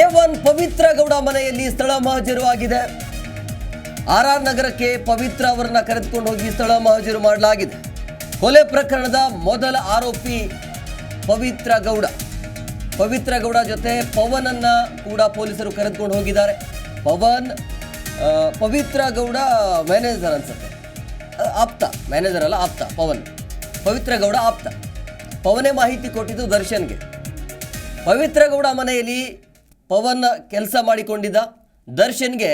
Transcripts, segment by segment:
A one Pavithra Gowda ಮನೆಯಲ್ಲಿ ಸ್ಥಳ ಮಹಜರು ಆಗಿದೆ. ಆರ್ ಆರ್ ನಗರಕ್ಕೆ ಪವಿತ್ರ ಅವರನ್ನ ಕರೆದುಕೊಂಡು ಹೋಗಿ ಸ್ಥಳ ಮಹಜರು ಮಾಡಲಾಗಿದೆ. ಕೊಲೆ ಪ್ರಕರಣದ ಮೊದಲ ಆರೋಪಿ ಪವಿತ್ರ ಗೌಡ. ಪವಿತ್ರ ಗೌಡ ಜೊತೆ ಪವನನ್ನ ಕೂಡ ಪೊಲೀಸರು ಕರೆದುಕೊಂಡು ಹೋಗಿದ್ದಾರೆ. ಪವನ್ ಪವಿತ್ರ ಗೌಡ ಮ್ಯಾನೇಜರ್ ಅನ್ಸುತ್ತೆ. ಆಪ್ತ, ಮ್ಯಾನೇಜರ್ ಅಲ್ಲ, ಆಪ್ತ, ಪವನ್. ಪವಿತ್ರ ಗೌಡ ಆಪ್ತ. ಪವನೇ ಮಾಹಿತಿ ಕೊಟ್ಟಿದ್ದು ದರ್ಶನ್ಗೆ. ಪವಿತ್ರ ಗೌಡ ಮನೆಯಲ್ಲಿ ಪವನ್ ಕೆಲಸ ಮಾಡಿಕೊಂಡಿದ್ದ ದರ್ಶನ್ಗೆ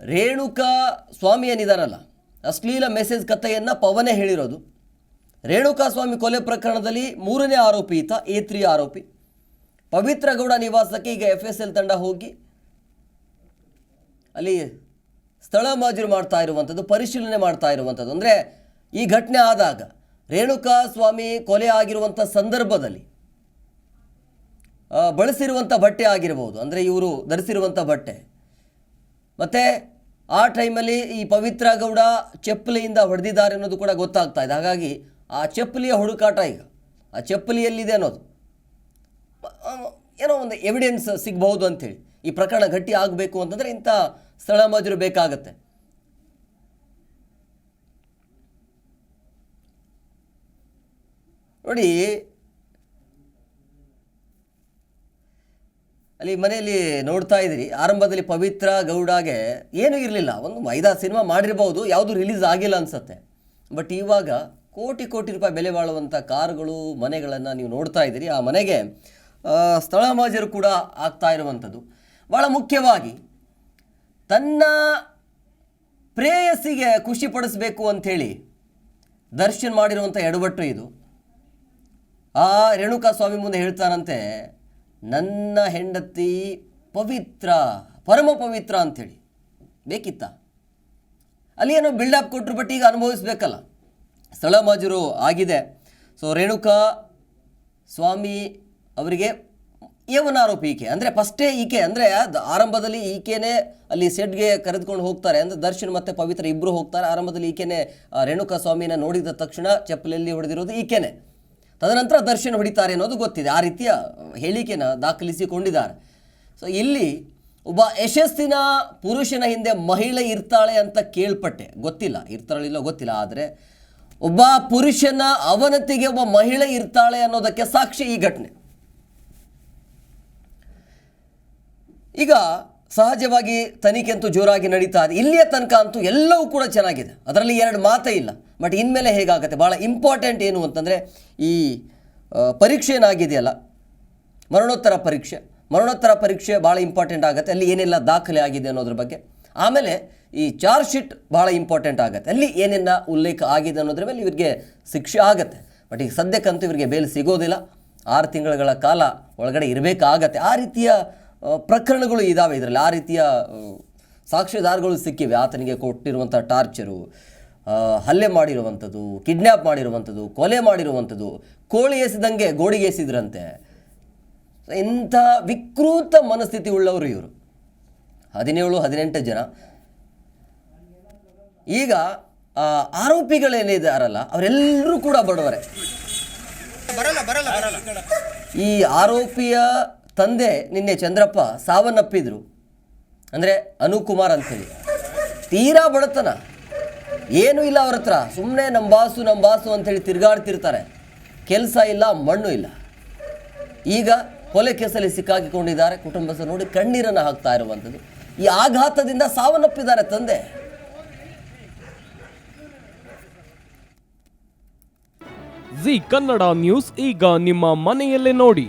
ರೇಣುಕಾ ಸ್ವಾಮಿ ಏನಿದಾರಲ್ಲ, ಅಶ್ಲೀಲ ಮೆಸೇಜ್ ಕಥೆಯನ್ನು ಪವನೇ ಹೇಳಿರೋದು. ರೇಣುಕಾ ಸ್ವಾಮಿ ಕೊಲೆ ಪ್ರಕರಣದಲ್ಲಿ ಮೂರನೇ ಆರೋಪಿ ಈತ, ಎ ತ್ರೀ ಆರೋಪಿ. ಪವಿತ್ರ ಗೌಡ ನಿವಾಸಕ್ಕೆ ಈಗ ಎಫ್ ಎಸ್ ಎಲ್ ತಂಡ ಹೋಗಿ ಅಲ್ಲಿ ಸ್ಥಳ ಮಾಜೂರು ಮಾಡ್ತಾ ಇರುವಂಥದ್ದು ಪರಿಶೀಲನೆ ಮಾಡ್ತಾ ಇರುವಂಥದ್ದು ಅಂದರೆ ಈ ಘಟನೆ ಆದಾಗ ರೇಣುಕಾ ಸ್ವಾಮಿ ಕೊಲೆ ಆಗಿರುವಂಥ ಸಂದರ್ಭದಲ್ಲಿ ಬಳಸಿರುವಂಥ ಬಟ್ಟೆ ಆಗಿರ್ಬೋದು. ಅಂದರೆ ಇವರು ಧರಿಸಿರುವಂಥ ಬಟ್ಟೆ. ಮತ್ತು ಆ ಟೈಮಲ್ಲಿ ಈ ಪವಿತ್ರ ಗೌಡ ಚಪ್ಪಲಿಯಿಂದ ಹೊಡೆದಿದ್ದಾರೆ ಅನ್ನೋದು ಕೂಡ ಗೊತ್ತಾಗ್ತಾ ಇದೆ. ಹಾಗಾಗಿ ಆ ಚಪ್ಪಲಿಯ ಹುಡುಕಾಟ ಈಗ. ಆ ಚಪ್ಪಲಿಯಲ್ಲಿದೆ ಅನ್ನೋದು. ಏನೋ ಒಂದು ಎವಿಡೆನ್ಸ್ ಸಿಗ್ಬಹುದು ಅಂಥೇಳಿ ಈ ಪ್ರಕರಣ ಗಟ್ಟಿ ಆಗಬೇಕು ಅಂತಂದರೆ ಇಂಥ ಸ್ಥಳ ಮಜರು ಬೇಕಾಗತ್ತೆ. ನೋಡಿ ಅಲ್ಲಿ ಮನೆಯಲ್ಲಿ ನೋಡ್ತಾ ಇದ್ದೀರಿ. ಆರಂಭದಲ್ಲಿ ಪವಿತ್ರ ಗೌಡಾಗೆ ಏನೂ ಇರಲಿಲ್ಲ. ಒಂದು ಮೈದಾ ಸಿನಿಮಾ ಮಾಡಿರ್ಬೋದು, ಯಾವುದು ರಿಲೀಸ್ ಆಗಿಲ್ಲ ಅನ್ಸುತ್ತೆ. ಬಟ್ ಇವಾಗ ಕೋಟಿ ಕೋಟಿ ರೂಪಾಯಿ ಬೆಲೆ ಬಾಳುವಂಥ ಕಾರುಗಳು, ಮನೆಗಳನ್ನು ನೀವು ನೋಡ್ತಾ ಇದ್ದೀರಿ. ಆ ಮನೆಗೆ ಸ್ಥಳ ಮಾಜರು ಕೂಡ ಆಗ್ತಾ ಇರುವಂಥದ್ದು. ಭಾಳ ಮುಖ್ಯವಾಗಿ, ತನ್ನ ಪ್ರೇಯಸಿಗೆ ಖುಷಿ ಪಡಿಸ್ಬೇಕು ಅಂಥೇಳಿ ದರ್ಶನ್ ಮಾಡಿರುವಂಥ ಎಡವಟ್ಟು ಇದು. ಆ ರೇಣುಕಾ ಸ್ವಾಮಿ ಮುಂದೆ ಹೇಳ್ತಾರಂತೆ ನನ್ನ ಹೆಂಡತಿ ಪವಿತ್ರ, ಪರಮ ಪವಿತ್ರ ಅಂಥೇಳಿ. ಬೇಕಿತ್ತ? ಅಲ್ಲಿ ಏನೋ ಬಿಲ್ಡಪ್ ಕೊಟ್ಟರು ಬಟ್ ಈಗ ಅನುಭವಿಸ್ಬೇಕಲ್ಲ. ಸ್ಥಳ ಮಾಜೂರು ಆಗಿದೆ. ಸೊ ರೇಣುಕಾ ಸ್ವಾಮಿ ಅವರಿಗೆ ಏವನ ಆರೋಪಿ ಈಕೆ ಅಂದರೆ ಫಸ್ಟೇ ಈಕೆ, ಅಂದರೆ ಆರಂಭದಲ್ಲಿ ಈಕೆನೇ ಅಲ್ಲಿ ಸೆಟ್ಗೆ ಕರೆದುಕೊಂಡು ಹೋಗ್ತಾರೆ. ಅಂದರೆ ದರ್ಶನ್ ಮತ್ತು ಪವಿತ್ರ ಇಬ್ಬರು ಹೋಗ್ತಾರೆ. ಆರಂಭದಲ್ಲಿ ಈಕೆನೇ ರೇಣುಕಾ ಸ್ವಾಮಿನ ನೋಡಿದ ತಕ್ಷಣ ಚಪ್ಪಲಲ್ಲಿ ಹೊಡೆದಿರೋದು ಈಕೆನೇ. ತದನಂತರ ದರ್ಶನ ಹೊಡಿತಾರೆ ಅನ್ನೋದು ಗೊತ್ತಿದೆ. ಆ ರೀತಿಯ ಹೇಳಿಕೆನ ದಾಖಲಿಸಿಕೊಂಡಿದ್ದಾರೆ. ಸೊ ಇಲ್ಲಿ ಒಬ್ಬ ಯಶಸ್ಸಿನ ಪುರುಷನ ಹಿಂದೆ ಮಹಿಳೆ ಇರ್ತಾಳೆ ಅಂತ ಕೇಳ್ಪಟ್ಟೆ. ಗೊತ್ತಿಲ್ಲ ಇರ್ತಾಳಿಲ್ಲ ಗೊತ್ತಿಲ್ಲ, ಆದರೆ ಒಬ್ಬ ಪುರುಷನ ಅವನತಿಗೆ ಒಬ್ಬ ಮಹಿಳೆ ಇರ್ತಾಳೆ ಅನ್ನೋದಕ್ಕೆ ಸಾಕ್ಷಿ ಈ ಘಟನೆ. ಈಗ ಸಹಜವಾಗಿ ತನಿಖೆ ಅಂತೂ ಜೋರಾಗಿ ನಡೀತಾ ಇದೆ. ಇಲ್ಲಿಯ ತನಕ ಅಂತೂ ಎಲ್ಲವೂ ಕೂಡ ಚೆನ್ನಾಗಿದೆ. ಅದರಲ್ಲಿ ಎರಡು ಮಾತೇ ಇಲ್ಲ. ಬಟ್ ಇನ್ಮೇಲೆ ಹೇಗಾಗುತ್ತೆ? ಭಾಳ ಇಂಪಾರ್ಟೆಂಟ್ ಏನು ಅಂತಂದರೆ, ಈ ಪರೀಕ್ಷೆ ಏನಾಗಿದೆಯಲ್ಲ ಮರಣೋತ್ತರ ಪರೀಕ್ಷೆ. ಮರಣೋತ್ತರ ಪರೀಕ್ಷೆ ಭಾಳ ಇಂಪಾರ್ಟೆಂಟ್ ಆಗುತ್ತೆ. ಅಲ್ಲಿ ಏನೆಲ್ಲ ದಾಖಲೆ ಆಗಿದೆ ಅನ್ನೋದ್ರ ಬಗ್ಗೆ. ಆಮೇಲೆ ಈ ಚಾರ್ಜ್ ಶೀಟ್ ಭಾಳ ಇಂಪಾರ್ಟೆಂಟ್ ಆಗುತ್ತೆ. ಅಲ್ಲಿ ಏನೆಲ್ಲ ಉಲ್ಲೇಖ ಆಗಿದೆ ಅನ್ನೋದ್ರ ಮೇಲೆ ಇವರಿಗೆ ಶಿಕ್ಷೆ ಆಗುತ್ತೆ. ಬಟ್ ಈಗ ಸದ್ಯಕ್ಕಂತೂ ಇವರಿಗೆ ಬೇಲ್ ಸಿಗೋದಿಲ್ಲ. ಆರು ತಿಂಗಳುಗಳ ಕಾಲ ಒಳಗಡೆ ಇರಬೇಕಾಗತ್ತೆ. ಆ ರೀತಿಯ ಪ್ರಕರಣಗಳು ಇದ್ದಾವೆ ಇದರಲ್ಲಿ. ಆ ರೀತಿಯ ಆ, ಸಾಕ್ಷ್ಯಾಧಾರಗಳು ಸಿಕ್ಕಿವೆ. ಆತನಿಗೆ ಕೊಟ್ಟಿರುವಂಥ ಟಾರ್ಚರು ಹಲ್ಲೆ ಮಾಡಿರುವಂಥದ್ದು ಕಿಡ್ನ್ಯಾಪ್ ಮಾಡಿರುವಂಥದ್ದು ಕೊಲೆ ಮಾಡಿರುವಂಥದ್ದು ಕೋಳಿ ಎಸೆದಂಗೆ ಗೋಡಿಗೆ ಎಸೆದ್ರಂತೆ. ಇಂಥ ವಿಕೃತ ಮನಸ್ಥಿತಿ ಉಳ್ಳವರು ಇವರು. ಹದಿನೇಳು ಹದಿನೆಂಟು ಜನ. ಈಗ ಆರೋಪಿಗಳೇನಿದ್ದಾರಲ್ಲ ಅವರೆಲ್ಲರೂ ಕೂಡ ಬಡವರೇ. ಈ ಆರೋಪಿಯ ತಂದೆ ನಿನ್ನೆ ಚಂದ್ರಪ್ಪ ಸಾವನ್ನಪ್ಪಿದ್ರು. ಅಂದರೆ ಅನುಕುಮಾರ್ ಅಂತೇಳಿ. ತೀರಾ ಬಡತನ. ಏನೂ ಇಲ್ಲ ಅವ್ರ ಹತ್ರ. ಸುಮ್ಮನೆ ನಮ್ಮ ಬಾಸು ನಮ್ಮ ಬಾಸು ಅಂತೇಳಿ ತಿರುಗಾಡ್ತಿರ್ತಾರೆ. ಕೆಲಸ ಇಲ್ಲ, ಮಣ್ಣು ಇಲ್ಲ. ಈಗ ಕೊಲೆ ಕೇಸಲ್ಲಿ ಸಿಕ್ಕಾಕಿಕೊಂಡಿದ್ದಾರೆ. ಕುಟುಂಬಸ್ಥರು ನೋಡಿ ಕಣ್ಣೀರನ್ನು ಹಾಕ್ತಾ ಇರುವಂಥದ್ದು. ಈ ಆಘಾತದಿಂದ ಸಾವನ್ನಪ್ಪಿದ್ದಾರೆ ತಂದೆ. ಜಿ ಕನ್ನಡ ನ್ಯೂಸ್ ಈಗ ನಿಮ್ಮ ಮನೆಯಲ್ಲೇ ನೋಡಿ.